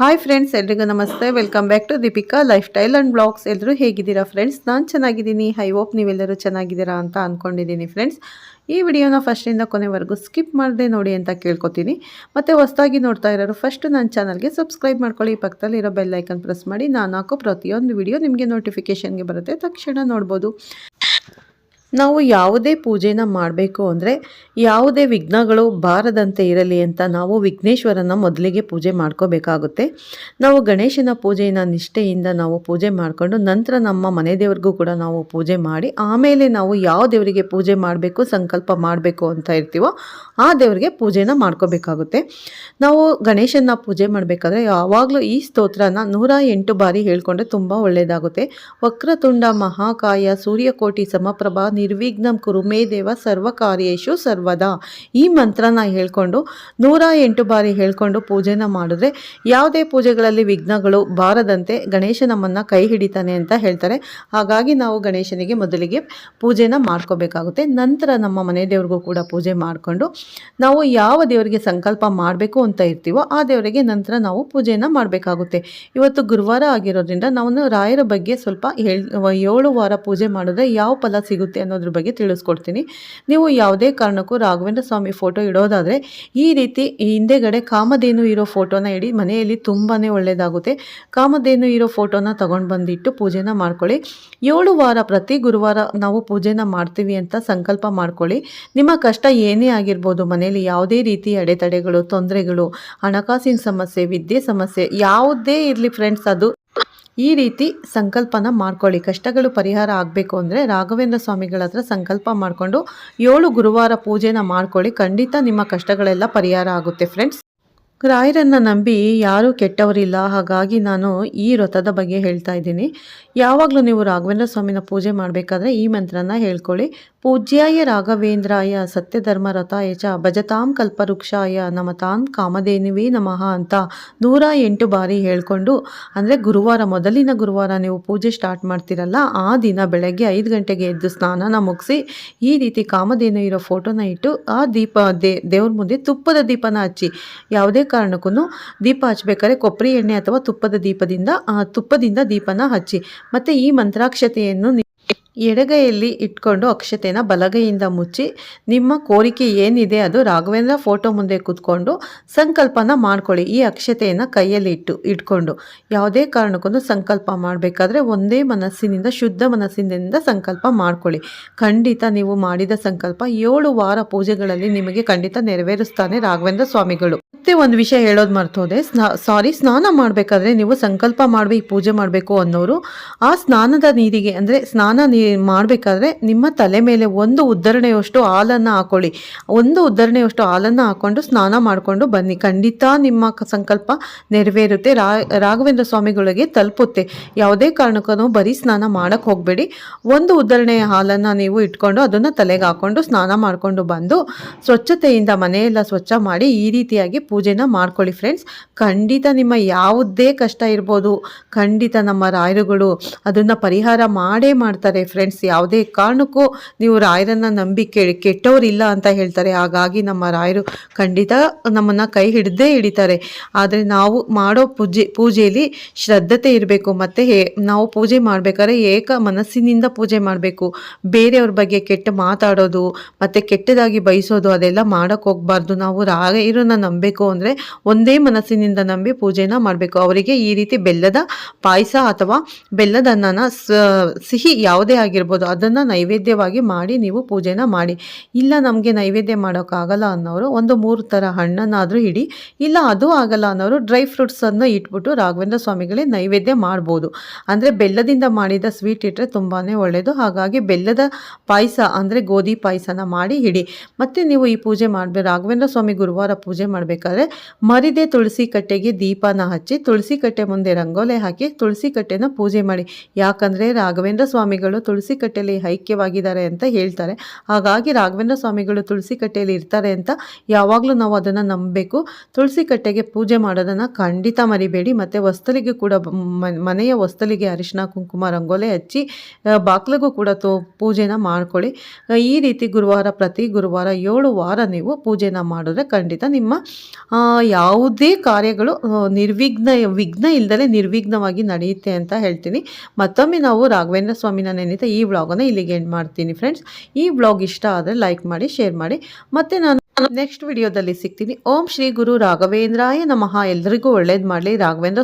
Hi friends ಎಲ್ರಿಗೂ ನಮಸ್ತೆ. Welcome back to Deepika lifestyle and blogs ಎಲ್ಲರೂ ಹೇಗಿದ್ದೀರಾ ಫ್ರೆಂಡ್ಸ್ ನಾನು ಚೆನ್ನಾಗಿದ್ದೀನಿ. ಐ ಹೋಪ್ ನೀವೆಲ್ಲರೂ ಚೆನ್ನಾಗಿದ್ದೀರಾ ಅಂತ ಅಂದ್ಕೊಂಡಿದ್ದೀನಿ ಫ್ರೆಂಡ್ಸ್ ಈ ವಿಡಿಯೋನ ಫಸ್ಟಿಂದ ಕೊನೆವರೆಗೂ ಸ್ಕಿಪ್ ಮಾಡದೆ ನೋಡಿ ಅಂತ ಕೇಳ್ಕೊತೀನಿ. ಮತ್ತು ಹೊಸದಾಗಿ ನೋಡ್ತಾ ಇರೋರು ಫಸ್ಟ್ ನನ್ನ ಚಾನಲ್ಗೆ ಸಬ್ಸ್ಕ್ರೈಬ್ ಮಾಡ್ಕೊಳ್ಳಿ. ಪಕ್ಕದಲ್ಲಿರೋ ಬೆಲ್ ಐಕನ್ ಪ್ರೆಸ್ ಮಾಡಿ. ನಾನು ಹಾಕೋ ಪ್ರತಿಯೊಂದು ವಿಡಿಯೋ ನಿಮಗೆ ನೋಟಿಫಿಕೇಷನ್ಗೆ ಬರುತ್ತೆ. ತಕ್ಷಣ ನೋಡ್ಬೋದು. ನಾವು ಯಾವುದೇ ಪೂಜೆನ ಮಾಡಬೇಕು ಅಂದರೆ ಯಾವುದೇ ವಿಘ್ನಗಳು ಬಾರದಂತೆ ಇರಲಿ ಅಂತ ನಾವು ವಿಘ್ನೇಶ್ವರನ ಮೊದಲಿಗೆ ಪೂಜೆ ಮಾಡ್ಕೋಬೇಕಾಗುತ್ತೆ. ನಾವು ಗಣೇಶನ ಪೂಜೆಯನ್ನು ನಿಷ್ಠೆಯಿಂದ ನಾವು ಪೂಜೆ ಮಾಡಿಕೊಂಡು ನಂತರ ನಮ್ಮ ಮನೆ ದೇವ್ರಿಗೂ ಕೂಡ ನಾವು ಪೂಜೆ ಮಾಡಿ ಆಮೇಲೆ ನಾವು ಯಾವ ದೇವರಿಗೆ ಪೂಜೆ ಮಾಡಬೇಕು, ಸಂಕಲ್ಪ ಮಾಡಬೇಕು ಅಂತ ಇರ್ತೀವೋ ಆ ದೇವರಿಗೆ ಪೂಜೆನ ಮಾಡ್ಕೋಬೇಕಾಗುತ್ತೆ. ನಾವು ಗಣೇಶನ ಪೂಜೆ ಮಾಡಬೇಕಾದ್ರೆ ಯಾವಾಗಲೂ ಈ ಸ್ತೋತ್ರನ ನೂರ ಎಂಟು ಬಾರಿ ಹೇಳ್ಕೊಂಡ್ರೆ ತುಂಬ ಒಳ್ಳೆಯದಾಗುತ್ತೆ ವಕ್ರತುಂಡ ಮಹಾಕಾಯ ಸೂರ್ಯಕೋಟಿ ಸಮಪ್ರಭಾ ನಿರ್ವಿಘ್ನಂ ಕುರು ಮೇ ದೇವ ಸರ್ವ ಕಾರ್ಯೇಶು ಸರ್ವದಾ. ಈ ಮಂತ್ರನ ಹೇಳ್ಕೊಂಡು, ನೂರ ಎಂಟು ಬಾರಿ ಹೇಳ್ಕೊಂಡು ಪೂಜೆನ ಮಾಡಿದ್ರೆ ಯಾವುದೇ ಪೂಜೆಗಳಲ್ಲಿ ವಿಘ್ನಗಳು ಬಾರದಂತೆ ಗಣೇಶ ನಮ್ಮನ್ನು ಕೈ ಹಿಡಿತಾನೆ ಅಂತ ಹೇಳ್ತಾರೆ. ಹಾಗಾಗಿ ನಾವು ಗಣೇಶನಿಗೆ ಮೊದಲಿಗೆ ಪೂಜೆನ ಮಾಡ್ಕೋಬೇಕಾಗುತ್ತೆ. ನಂತರ ನಮ್ಮ ಮನೆ ದೇವ್ರಿಗೂ ಕೂಡ ಪೂಜೆ ಮಾಡಿಕೊಂಡು ನಾವು ಯಾವ ದೇವರಿಗೆ ಸಂಕಲ್ಪ ಮಾಡಬೇಕು ಅಂತ ಇರ್ತೀವೋ ಆ ದೇವರಿಗೆ ನಂತರ ನಾವು ಪೂಜೆನ ಮಾಡಬೇಕಾಗುತ್ತೆ. ಇವತ್ತು ಗುರುವಾರ ಆಗಿರೋದ್ರಿಂದ ನಾನು ರಾಯರ ಬಗ್ಗೆ ಸ್ವಲ್ಪ ಏಳು ವಾರ ಪೂಜೆ ಮಾಡಿದ್ರೆ ಯಾವ ಫಲ ಸಿಗುತ್ತೆ ಅನ್ನೋದ್ರ ಬಗ್ಗೆ ತಿಳಿಸ್ಕೊಡ್ತೀನಿ. ನೀವು ಯಾವುದೇ ಕಾರಣಕ್ಕೂ ರಾಘವೇಂದ್ರ ಸ್ವಾಮಿ ಫೋಟೋ ಇಡೋದಾದರೆ ಈ ರೀತಿ ಹಿಂದೆಗಡೆ ಕಾಮಧೇನು ಇರೋ ಫೋಟೋನ ಇಡಿ, ಮನೆಯಲ್ಲಿ ತುಂಬಾ ಒಳ್ಳೆಯದಾಗುತ್ತೆ ಕಾಮಧೇನು ಇರೋ ಫೋಟೋನ ತೊಗೊಂಡು ಬಂದಿಟ್ಟು ಪೂಜೆನ ಮಾಡ್ಕೊಳ್ಳಿ. ಏಳು ವಾರ, ಪ್ರತಿ ಗುರುವಾರ ನಾವು ಪೂಜೆನ ಮಾಡ್ತೀವಿ ಅಂತ ಸಂಕಲ್ಪ ಮಾಡ್ಕೊಳ್ಳಿ. ನಿಮ್ಮ ಕಷ್ಟ ಏನೇ ಆಗಿರ್ಬೋದು, ಮನೆಯಲ್ಲಿ ಯಾವುದೇ ರೀತಿ ಅಡೆತಡೆಗಳು, ತೊಂದರೆಗಳು, ಹಣಕಾಸಿನ ಸಮಸ್ಯೆ, ವಿದ್ಯೆ ಸಮಸ್ಯೆ, ಯಾವುದೇ ಇರಲಿ ಫ್ರೆಂಡ್ಸ್ ಅದು. ಈ ರೀತಿ ಸಂಕಲ್ಪನ ಮಾಡ್ಕೊಳ್ಳಿ. ಕಷ್ಟಗಳು ಪರಿಹಾರ ಆಗಬೇಕು ಅಂದರೆ ರಾಘವೇಂದ್ರ ಸ್ವಾಮಿಗಳ ಹತ್ರ ಸಂಕಲ್ಪ ಮಾಡಿಕೊಂಡು ಏಳು ಗುರುವಾರ ಪೂಜೆನ ಮಾಡ್ಕೊಳ್ಳಿ. ಖಂಡಿತ ನಿಮ್ಮ ಕಷ್ಟಗಳೆಲ್ಲ ಪರಿಹಾರ ಆಗುತ್ತೆ. ಫ್ರೆಂಡ್ಸ್ ರಾಯರನ್ನು ನಂಬಿ ಯಾರೂ ಕೆಟ್ಟವರಿಲ್ಲ. ಹಾಗಾಗಿ ನಾನು ಈ ವ್ರತದ ಬಗ್ಗೆ ಹೇಳ್ತಾ ಇದ್ದೀನಿ. ಯಾವಾಗಲೂ ನೀವು ರಾಘವೇಂದ್ರ ಸ್ವಾಮಿನ ಪೂಜೆ ಮಾಡಬೇಕಾದ್ರೆ ಈ ಮಂತ್ರನ ಹೇಳ್ಕೊಳ್ಳಿ. ಪೂಜ್ಯಾಯ ರಾಘವೇಂದ್ರಾಯ ಸತ್ಯಧರ್ಮ ರಥಾಯಚ ಭಜತಾಂ ಕಲ್ಪವೃಕ್ಷಾಯ ನಮತಾಂ ಕಾಮಧೇನುವೇ ನಮಃ ಅಂತ ನೂರ ಎಂಟು ಬಾರಿ ಹೇಳ್ಕೊಂಡು, ಅಂದರೆ ಗುರುವಾರ, ಮೊದಲಿನ ಗುರುವಾರ ನೀವು ಪೂಜೆ ಸ್ಟಾರ್ಟ್ ಮಾಡ್ತೀರಲ್ಲ, ಆ ದಿನ ಬೆಳಗ್ಗೆ ಐದು ಗಂಟೆಗೆ ಎದ್ದು ಸ್ನಾನನ ಮುಗಿಸಿ, ಈ ರೀತಿ ಕಾಮಧೇನು ಇರೋ ಫೋಟೋನ ಇಟ್ಟು, ಆ ದೀಪ, ದೇ, ದೇವ್ರ ಮುಂದೆ ತುಪ್ಪದ ದೀಪನ ಹಚ್ಚಿ, ಯಾವುದೇ ಕಾರಣಕ್ಕೂ ದೀಪ ಹಚ್ಚಬೇಕಾದ್ರೆ ಕೊಬ್ಬರಿ ಎಣ್ಣೆ ಅಥವಾ ತುಪ್ಪದ ದೀಪದಿಂದ ತುಪ್ಪದಿಂದ ದೀಪನ ಹಚ್ಚಿ. ಮತ್ತು ಈ ಮಂತ್ರಾಕ್ಷತೆಯನ್ನು ಎಡಗೈಯಲ್ಲಿ ಇಟ್ಕೊಂಡು ಅಕ್ಷತೆನ ಬಲಗೈಯಿಂದ ಮುಚ್ಚಿ ನಿಮ್ಮ ಕೋರಿಕೆ ಏನಿದೆ ಅದು ರಾಘವೇಂದ್ರ ಫೋಟೋ ಮುಂದೆ ಕೂತ್ಕೊಂಡು ಸಂಕಲ್ಪನ ಮಾಡ್ಕೊಳ್ಳಿ. ಈ ಅಕ್ಷತೆಯನ್ನು ಕೈಯಲ್ಲಿ ಇಟ್ಟು, ಇಟ್ಕೊಂಡು. ಯಾವುದೇ ಕಾರಣಕ್ಕೂ ಸಂಕಲ್ಪ ಮಾಡಬೇಕಾದ್ರೆ ಒಂದೇ ಮನಸ್ಸಿನಿಂದ, ಶುದ್ಧ ಮನಸ್ಸಿನಿಂದ ಸಂಕಲ್ಪ ಮಾಡ್ಕೊಳ್ಳಿ. ಖಂಡಿತ ನೀವು ಮಾಡಿದ ಸಂಕಲ್ಪ ಏಳು ವಾರ ಪೂಜೆಗಳಲ್ಲಿ ನಿಮಗೆ ಖಂಡಿತ ನೆರವೇರಿಸ್ತಾನೆ ರಾಘವೇಂದ್ರ ಸ್ವಾಮಿಗಳು. ಮತ್ತೆ ಒಂದು ವಿಷಯ ಹೇಳೋದು ಮರ್ತೋದೆ. ಸಾರಿ, ಸ್ನಾನ ಮಾಡಬೇಕಾದ್ರೆ ನೀವು ಸಂಕಲ್ಪ ಮಾಡಬೇಕು, ಪೂಜೆ ಮಾಡಬೇಕು ಅನ್ನೋರು ಆ ಸ್ನಾನದ ನೀರಿಗೆ, ಅಂದರೆ ಸ್ನಾನ ಮಾಡಬೇಕಾದ್ರೆ ನಿಮ್ಮ ತಲೆ ಮೇಲೆ ಒಂದು ಉದ್ದರಣೆಯಷ್ಟು ಹಾಲನ್ನು ಹಾಕೊಳ್ಳಿ. ಒಂದು ಉದ್ದರಣೆಯಷ್ಟು ಹಾಲನ್ನು ಹಾಕ್ಕೊಂಡು ಸ್ನಾನ ಮಾಡಿಕೊಂಡು ಬನ್ನಿ. ಖಂಡಿತ ನಿಮ್ಮ ಸಂಕಲ್ಪ ನೆರವೇರುತ್ತೆ. ರಾಘವೇಂದ್ರ ಸ್ವಾಮಿಗಳಿಗೆ ತಲುಪುತ್ತೆ. ಯಾವುದೇ ಕಾರಣಕ್ಕೂ ಬರೀ ಸ್ನಾನ ಮಾಡೋಕ್ಕೆ ಹೋಗಬೇಡಿ. ಒಂದು ಉದ್ದರಣೆಯ ಹಾಲನ್ನು ನೀವು ಇಟ್ಕೊಂಡು ಅದನ್ನು ತಲೆಗೆ ಹಾಕ್ಕೊಂಡು ಸ್ನಾನ ಮಾಡಿಕೊಂಡು ಬಂದು ಸ್ವಚ್ಛತೆಯಿಂದ ಮನೆಯೆಲ್ಲ ಸ್ವಚ್ಛ ಮಾಡಿ ಈ ರೀತಿಯಾಗಿ ಪೂಜೆನ ಮಾಡ್ಕೊಳ್ಳಿ ಫ್ರೆಂಡ್ಸ್. ಖಂಡಿತ ನಿಮ್ಮ ಯಾವುದೇ ಕಷ್ಟ ಇರ್ಬೋದು. ಖಂಡಿತ ನಮ್ಮ ರಾಯರುಗಳು ಅದನ್ನು ಪರಿಹಾರ ಮಾಡೇ ಮಾಡ್ತಾರೆ ಫ್ರೆಂಡ್ಸ್ ಯಾವುದೇ ಕಾರಣಕ್ಕೂ ನೀವು ರಾಯರನ್ನು ನಂಬಿ ಕೆಟ್ಟವರಿಲ್ಲ ಅಂತ ಹೇಳ್ತಾರೆ. ಹಾಗಾಗಿ ನಮ್ಮ ರಾಯರು ಖಂಡಿತ ನಮ್ಮನ್ನು ಕೈ ಹಿಡ್ದೇ ಹಿಡಿತಾರೆ. ಆದರೆ ನಾವು ಮಾಡೋ ಪೂಜೆ, ಪೂಜೆಯಲ್ಲಿ ಶ್ರದ್ಧತೆ ಇರಬೇಕು. ಮತ್ತು ನಾವು ಪೂಜೆ ಮಾಡಬೇಕಾದ್ರೆ ಏಕ ಮನಸ್ಸಿನಿಂದ ಪೂಜೆ ಮಾಡಬೇಕು. ಬೇರೆಯವ್ರ ಬಗ್ಗೆ ಕೆಟ್ಟ ಮಾತಾಡೋದು, ಮತ್ತು ಕೆಟ್ಟದಾಗಿ ಬಯಸೋದು, ಅದೆಲ್ಲ ಮಾಡೋಕ್ಕೆ ಹೋಗಬಾರ್ದು. ನಾವು ರಾಯರನ್ನು ನಂಬಬೇಕು ಅಂದರೆ ಒಂದೇ ಮನಸ್ಸಿನಿಂದ ನಂಬಿ ಪೂಜೆನ ಮಾಡಬೇಕು. ಅವರಿಗೆ ಈ ರೀತಿ ಬೆಲ್ಲದ ಪಾಯಸ ಅಥವಾ ಬೆಲ್ಲದ ಅನ್ನನ ಸಿಹಿ ಯಾವುದೇ ಆಗಿರ್ಬೋದು. ಅದನ್ನು ನೈವೇದ್ಯವಾಗಿ ಮಾಡಿ ನೀವು ಪೂಜೆನ ಮಾಡಿ. ಇಲ್ಲ ನಮಗೆ ನೈವೇದ್ಯ ಮಾಡೋಕ್ಕಾಗಲ್ಲ ಅನ್ನೋರು ಒಂದು ಮೂರು ಥರ ಹಣ್ಣನ್ನಾದರೂ ಇಡಿ. ಇಲ್ಲ ಅದು ಆಗಲ್ಲ ಅನ್ನೋರು ಡ್ರೈ ಫ್ರೂಟ್ಸನ್ನು ಇಟ್ಬಿಟ್ಟು ರಾಘವೇಂದ್ರ ಸ್ವಾಮಿಗಳೇ ನೈವೇದ್ಯ ಮಾಡ್ಬೋದು. ಅಂದರೆ ಬೆಲ್ಲದಿಂದ ಮಾಡಿದ ಸ್ವೀಟ್ ಇಟ್ಟರೆ ತುಂಬಾ ಒಳ್ಳೆಯದು ಹಾಗಾಗಿ ಬೆಲ್ಲದ ಪಾಯಸ ಅಂದರೆ ಗೋಧಿ ಪಾಯಸನ ಮಾಡಿ ಇಡಿ. ಮತ್ತು ನೀವು ಈ ಪೂಜೆ ಮಾಡಬೇಕು ರಾಘವೇಂದ್ರ ಸ್ವಾಮಿ ಗುರುವಾರ ಪೂಜೆ ಮಾಡಬೇಕಾದ್ರೆ ಮರಿದೆ ತುಳಸಿ ಕಟ್ಟೆಗೆ ದೀಪನ ಹಚ್ಚಿ ತುಳಸಿ ಕಟ್ಟೆ ಮುಂದೆ ರಂಗೋಲೆ ಹಾಕಿ ತುಳಸಿ ಕಟ್ಟೆನ ಪೂಜೆ ಮಾಡಿ. ಯಾಕಂದರೆ ರಾಘವೇಂದ್ರ ಸ್ವಾಮಿಗಳು ತುಳಸಿ ಕಟ್ಟೆಯಲ್ಲಿ ಐಕ್ಯವಾಗಿದ್ದಾರೆ ಅಂತ ಹೇಳ್ತಾರೆ. ಹಾಗಾಗಿ ರಾಘವೇಂದ್ರ ಸ್ವಾಮಿಗಳು ತುಳಸಿ ಕಟ್ಟೆಯಲ್ಲಿ ಇರ್ತಾರೆ ಅಂತ ಯಾವಾಗಲೂ ನಾವು ಅದನ್ನು ನಂಬಬೇಕು. ತುಳಸಿ ಕಟ್ಟೆಗೆ ಪೂಜೆ ಮಾಡೋದನ್ನು ಖಂಡಿತ ಮರಿಬೇಡಿ. ಮತ್ತು ಹೊಸ್ತಲಿಗೆ ಕೂಡ ಮನೆಯ ಹೊಸ್ತಲಿಗೆ ಅರಿಶಿನ, ಕುಂಕುಮ, ರಂಗೋಲೆ ಹಚ್ಚಿ ಬಾಕ್ಲಿಗೂ ಕೂಡ ತೋ, ಪೂಜೆನ ಮಾಡ್ಕೊಳ್ಳಿ. ಈ ರೀತಿ ಗುರುವಾರ, ಪ್ರತಿ ಗುರುವಾರ ಏಳು ವಾರ ನೀವು ಪೂಜೆನ ಮಾಡಿದ್ರೆ ಖಂಡಿತ ನಿಮ್ಮ ಯಾವುದೇ ಕಾರ್ಯಗಳು ನಿರ್ವಿಘ್ನ, ವಿಘ್ನ ಇಲ್ಲದೆ ನಿರ್ವಿಘ್ನವಾಗಿ ನಡೆಯುತ್ತೆ ಅಂತ ಹೇಳ್ತೀನಿ. ಮತ್ತೊಮ್ಮೆ ನಾವು ರಾಘವೇಂದ್ರ ಸ್ವಾಮಿನ ನೆನೀತಾ ಈ ವ್ಲಾಗನ್ನು ಇಲ್ಲಿಗೆ ಎಂಡ್ ಮಾಡ್ತೀನಿ ಫ್ರೆಂಡ್ಸ್ ಈ ವ್ಲಾಗ್ ಇಷ್ಟ ಆದರೆ ಲೈಕ್ ಮಾಡಿ ಶೇರ್ ಮಾಡಿ. ಮತ್ತೆ ನಾನು ನೆಕ್ಸ್ಟ್ ವಿಡಿಯೋದಲ್ಲಿ ಸಿಗ್ತೀನಿ. ಓಂ ಶ್ರೀ ಗುರು ರಾಘವೇಂದ್ರಾಯ ನಮಃ. ಎಲ್ರಿಗೂ ಒಳ್ಳೇದು ಮಾಡಲಿ ರಾಘವೇಂದ್ರ.